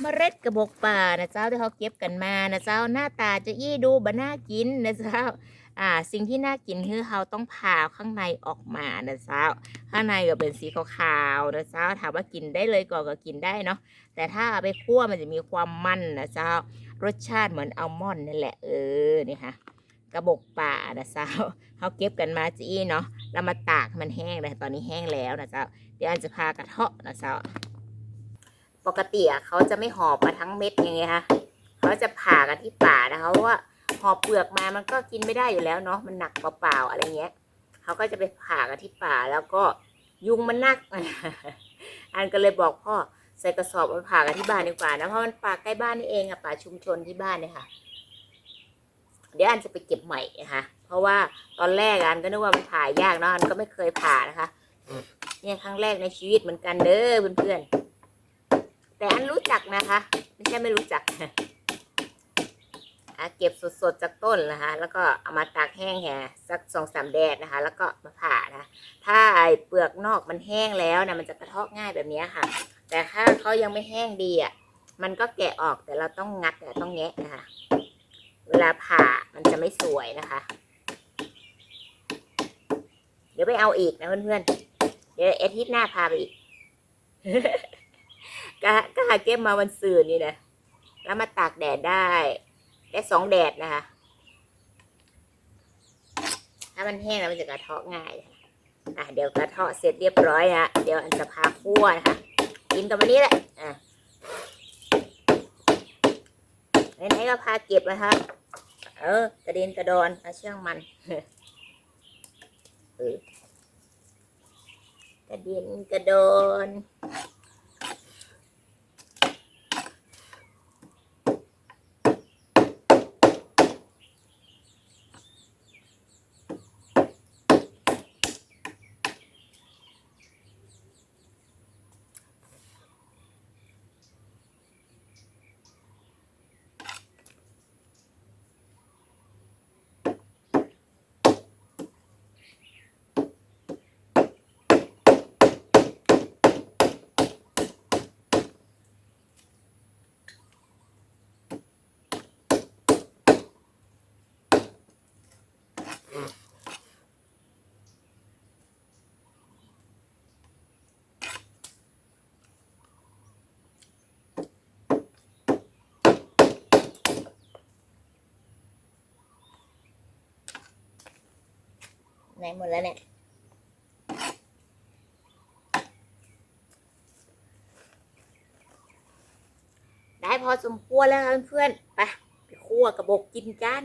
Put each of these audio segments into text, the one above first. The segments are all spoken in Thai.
เมล็ดกระบอกป่านะเจ้าที่เขาเก็บกันมานะเจ้าหน้าตาจะอี้ดูบ่น่ากินนะเจ้าอ่าสิ่งที่น่ากินคือเขาต้องผ่าข้างในออกมานะเจ้าข้างในก็เป็นสีขาวๆนะเจ้าถามว่ากินได้เลยก่อนก็กินได้เนาะแต่ถ้าเอาไปคั่วมันจะมีความมันนะเจ้ารสชาติเหมือนอัลมอนด์นั่นแหละเออนี่ค่ะกระบอกป่านะเจ้าเขาเก็บกันมาจี้เนาะแล้วมาตากมันแห้งเลยตอนนี้แห้งแล้วนะเจ้าเดี๋ยวอันจะพากระเทาะนะเจ้า ปกติอะเขาจะไม่หอบมาทั้งเม็ดยังไงคะเขาจะผ่ากันที่ป่านะคะเพราะว่าหอบเปลือกมามันก็กินไม่ได้อยู่แล้วเนาะมันหนักเปล่าๆอะไรเงี้ยเขาก็จะไปผ่ากันที่ป่าแล้วก็ยุงมันนัก อันก็เลยบอกพ่อใส่กระสอบมาผ่ากันที่บ้านดีกว่านะเพราะมันป่าใกล้บ้านนี่เองอะป่าชุมชนที่บ้านเนี่ยค่ะ เดี๋ยวอันจะไปเก็บใหม่นะคะเพราะว่าตอนแรกอันก็นึกว่ามันผ่ายากเนาะอันก็ไม่เคยผ่านะคะ เนี่ยครั้งแรกในชีวิตเหมือนกันเด้อเพื่อนๆ แต่อันรู้จักนะคะ ไม่ใช่ไม่รู้จักอะเก็บสดๆจากต้นนะคะ แล้วก็เอามาตากแห้งแห่สักสองสามแดดนะคะ แล้วก็มาผ่านะถ้าไอเปลือกนอกมันแห้งแล้วนะมันจะกระเทาะง่ายแบบนี้ค่ะ แต่ถ้าเขายังไม่แห้งดีอะมันก็แกะออกแต่เราต้องงัดอะต้องแงะนะคะ เวลาผ่ามันจะไม่สวยนะคะ เดี๋ยวไปเอาอีกนะเพื่อนๆเดี๋ยวอาทิตย์หน้าพาไปอีก ก็ก็หาเก็บมาวันสื่อนี่นะแล้วมาตากแดดได้ได้สองแดดนะคะ ถ้ามันแห้งแล้วมันจะกระเทาะง่ายอะเดี๋ยวกระเทาะเสร็จเรียบร้อยนะเดี๋ยวอันจะพาคั่วนะคะกินกับวันนี้แหละอะไหนๆก็พาเก็บนะคะเออกระเด็นกระดอนเอาเชื่องมันเออกระเด็นกระดอน นหมดแล้วเนี่ย ได้พอสมควรแล้วเพื่อนๆไปไปคั่วกระบอกกินกัน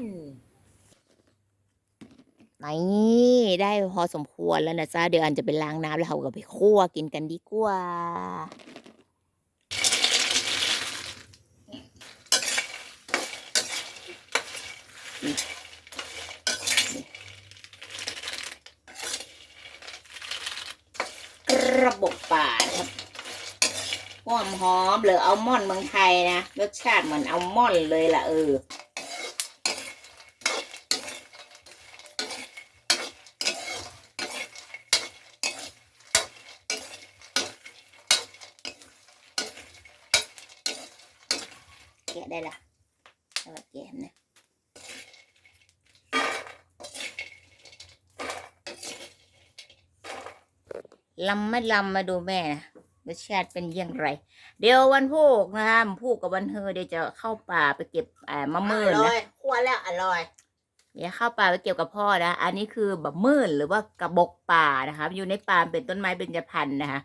นี่ได้พอสมควรแล้วนะจ๊ะเดี๋ยวอันจะไปล้างน้ำแล้วเราก็ไปคั่วกินกันดีกว่าก ระบอกป่าครับหอมหอมหรืออัลมอนด์เมืองไทยนะรสชาติเหมือนอัลมอนด์เลยล่ะเออแกะได้ละเอาไว้แกะนะ ลำไม่ลำมาดูแม่นะรสชาติเป็นอยังไร เดี๋ยววันพูกนะคะพูกกับวันเฮอเดี๋ยวจะเข้าป่าไปเก็บอ่ามะม่นอร่นะอยคั่วแล้วอร่อย เดี๋ยวเข้าป่าไปเก็บกับพ่อนะ อันนี้คือบะมื่นหรือว่ากระบอกป่านะคะ อยู่ในป่าเป็นต้นไม้เบญจพรรณนะคะ